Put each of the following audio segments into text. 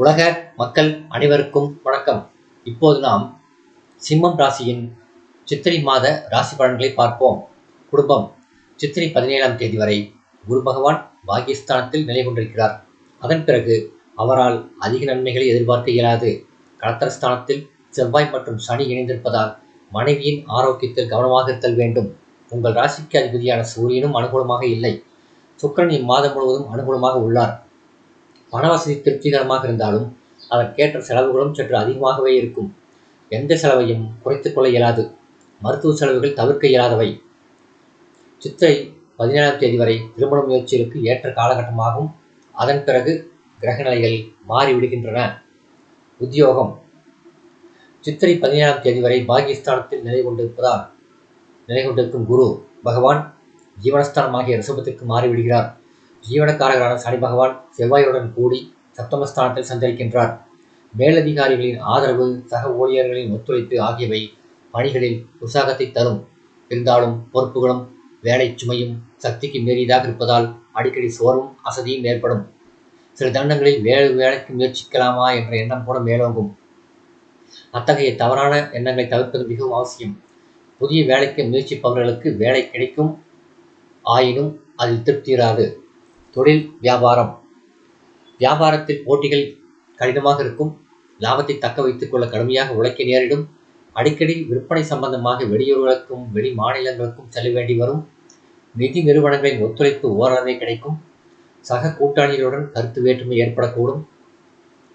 உலக மக்கள் அனைவருக்கும் வணக்கம். இப்போது நாம் சிம்மம் ராசியின் சித்திரை மாத ராசி பலன்களை பார்ப்போம். குடும்பம் சித்திரை பதினேழாம் தேதி வரை குரு பகவான் பாகிஸ்தானத்தில் நிலை கொண்டிருக்கிறார். அதன் பிறகு அவரால் அதிக நன்மைகளை எதிர்பார்க்க இயலாது. கலத்தரஸ்தானத்தில் செவ்வாய் மற்றும் சனி இணைந்திருப்பதால் மனைவியின் ஆரோக்கியத்தில் கவனமாக இருத்தல் வேண்டும். உங்கள் ராசிக்கு அதிபதியான சூரியனும் அனுகூலமாக இல்லை. சுக்கரன் இம்மாதம் முழுவதும் அனுகூலமாக உள்ளார். பணவசதி திருப்திகரமாக இருந்தாலும் அதற்கேற்ற செலவுகளும் சற்று அதிகமாகவே இருக்கும். எந்த செலவையும் குறைத்துக் கொள்ள இயலாது. மருத்துவ செலவுகள் தவிர்க்க இயலாதவை. சித்திரை பதினேழாம் தேதி வரை திருமண முயற்சிகளுக்கு ஏற்ற காலகட்டமாகும். அதன் பிறகு கிரகநிலைகள் மாறிவிடுகின்றன உத்தியோகம். சித்திரை பதினேழாம் தேதி வரை பாகிஸ்தானத்தில் நிலை கொண்டிருப்பதால் நிலை கொண்டிருக்கும் குரு பகவான் ஜீவனஸ்தானமாகிய ரிசபத்திற்கு மாறிவிடுகிறார். ஜீவனக்காரகரான சனி பகவான் செவ்வாயுடன் கூடி சப்தமஸ்தானத்தில் சஞ்சரிக்கின்றார். மேலதிகாரிகளின் ஆதரவு சக ஊழியர்களின் ஒத்துழைப்பு ஆகியவை பணிகளில் உற்சாகத்தை தரும். இருந்தாலும் பொறுப்புகளும் வேலை சுமையும் சக்திக்கு மீறியதாக இருப்பதால் அடிக்கடி சோர்வும் அசதியும் ஏற்படும். சில தண்டங்களில் வேலை வேலைக்கு முயற்சிக்கலாமா என்ற எண்ணம் கூட மேலோங்கும். அத்தகைய தவறான எண்ணங்களை தவிர்ப்பது மிகவும் அவசியம். புதிய வேலைக்கு முயற்சிப்பவர்களுக்கு வேலை கிடைக்கும் ஆயினும் அதில் திருப்தியிராது தொழில் வியாபாரம். வியாபாரத்தில் போட்டிகள் கடினமாக இருக்கும். லாபத்தை தக்க வைத்துக் கொள்ள கடுமையாக உழைக்க நேரிடும். அடிக்கடி விற்பனை சம்பந்தமாக வெளியூர்களுக்கும் வெளி மாநிலங்களுக்கும் செல்ல வேண்டி வரும். நிதி நிறுவனங்களின் ஒத்துழைப்பு ஓரளவே கிடைக்கும். சக கூட்டாளிகளுடன் கருத்து வேற்றுமை ஏற்படக்கூடும்.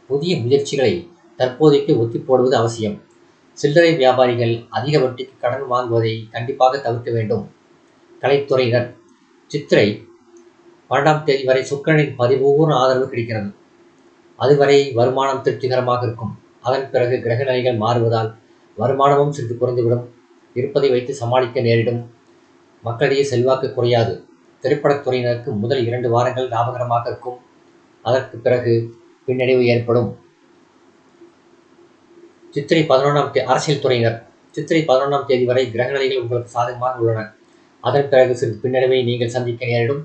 புதிய முயற்சிகளை தற்போதைக்கு ஒத்தி போடுவது அவசியம். சில்லறை வியாபாரிகள் அதிக வட்டிக்கு கடன் வாங்குவதை கண்டிப்பாக தவிர்க்க வேண்டும். கலைத்துறையினர். சித்திரை பன்னெண்டாம் தேதி வரை சுக்கரனின் பரிபூர்ண ஆதரவு கிடைக்கிறது. அதுவரை வருமானம் திருப்திகரமாக இருக்கும். அதன் பிறகு கிரக நிலைகள் மாறுவதால் வருமானமும் சிறிது குறைந்துவிடும். இருப்பதை வைத்து சமாளிக்க நேரிடும். மக்களிடையே செல்வாக்கு குறையாது. திரைப்படத்துறையினருக்கு முதல் இரண்டு வாரங்கள் லாபகரமாக இருக்கும். அதற்கு பிறகு பின்னடைவு ஏற்படும். சித்திரை பதினொன்றாம் தே அரசியல் துறையினர் சித்திரை பதினொன்றாம் தேதி வரை கிரகநிலைகள் உங்களுக்கு சாதகமாக உள்ளன. அதன் பிறகு சிறிது பின்னடைவை நீங்கள் சந்திக்க நேரிடும்.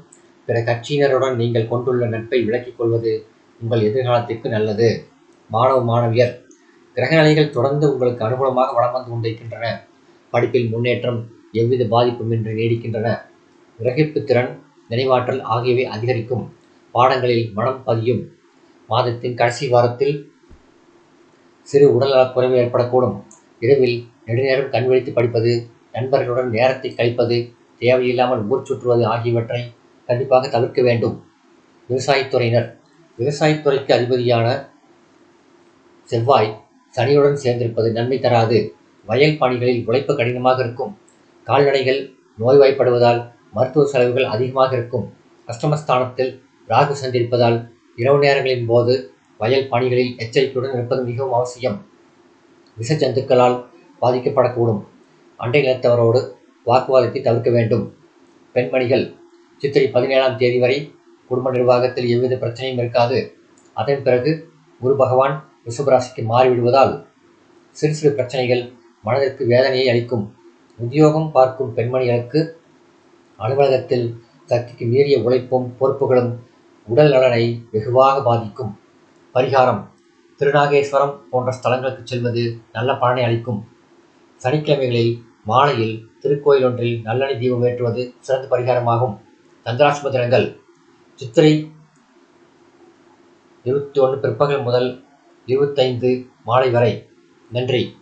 பிற கட்சியினருடன் நீங்கள் கொண்டுள்ள நட்பை விளக்கிக் கொள்வது உங்கள் எதிர்காலத்திற்கு நல்லது. மாணவ மாணவியர் கிரகநிலைகள் தொடர்ந்து உங்களுக்கு அனுகூலமாக வளம் வந்து கொண்டிருக்கின்றன. படிப்பில் முன்னேற்றம் எவ்வித பாதிப்புமின்றி நீடிக்கின்றன. கிரகிப்பு திறன் நினைவாற்றல் ஆகியவை அதிகரிக்கும். பாடங்களில் மனம் பதியும். மாதத்தின் கடைசி வாரத்தில் சிறு உடல்நலக் குறைவு ஏற்படக்கூடும். இரவில் நெடுநேரம் கண்விழித்து படிப்பது நண்பர்களுடன் நேரத்தை கழிப்பது தேவையில்லாமல் ஊர் சுற்றுவது ஆகியவற்றை கண்டிப்பாக தவிர்க்க வேண்டும். விவசாயத்துறையினர் விவசாயத்துறைக்கு அதிபதியான செவ்வாய் சனியுடன் சேர்ந்திருப்பது நன்மை தராது. வயல் பணிகளில் உழைப்பு கடினமாக இருக்கும். கால்நடைகள் நோய்வாய்ப்படுவதால் மருத்துவ செலவுகள் அதிகமாக இருக்கும். அஷ்டமஸ்தானத்தில் ராகு சந்திருப்பதால் இரவு நேரங்களின் போது வயல் பணிகளில் எச்சரிக்கையுடன் இருப்பது மிகவும் அவசியம். விஷ ஜந்துக்களால் பாதிக்கப்படக்கூடும். அண்டை நிலத்தவரோடு வாக்குவாதத்தை தவிர்க்க வேண்டும். பெண்மணிகள் சித்திரை பதினேழாம் தேதி வரை குடும்ப நிர்வாகத்தில் எவ்வித பிரச்சனையும் இருக்காது. அதன் பிறகு குரு பகவான் ரிஷபராசிக்கு மாறிவிடுவதால் சிறு சிறு பிரச்சனைகள் மனதிற்கு வேதனையை அளிக்கும். உத்தியோகம் பார்க்கும் பெண்மணிகளுக்கு அலுவலகத்தில் சக்திக்கு மீறிய உழைப்பும் பொறுப்புகளும் உடல் நலனை வெகுவாக பாதிக்கும். பரிகாரம் திருநாகேஸ்வரம் போன்ற ஸ்தலங்களுக்கு செல்வது நல்ல பலனை அளிக்கும். சனிக்கிழமைகளில் மாலையில் திருக்கோயில் ஒன்றில் நல்லெண்ணெய் தீபம் ஏற்றுவது சிறந்த பரிகாரமாகும். சந்திராஷ்டம சித்திரை இருபத்தி ஒன்று பிற்பகல் முதல் இருபத்தைந்து மாலை வரை. நன்றி.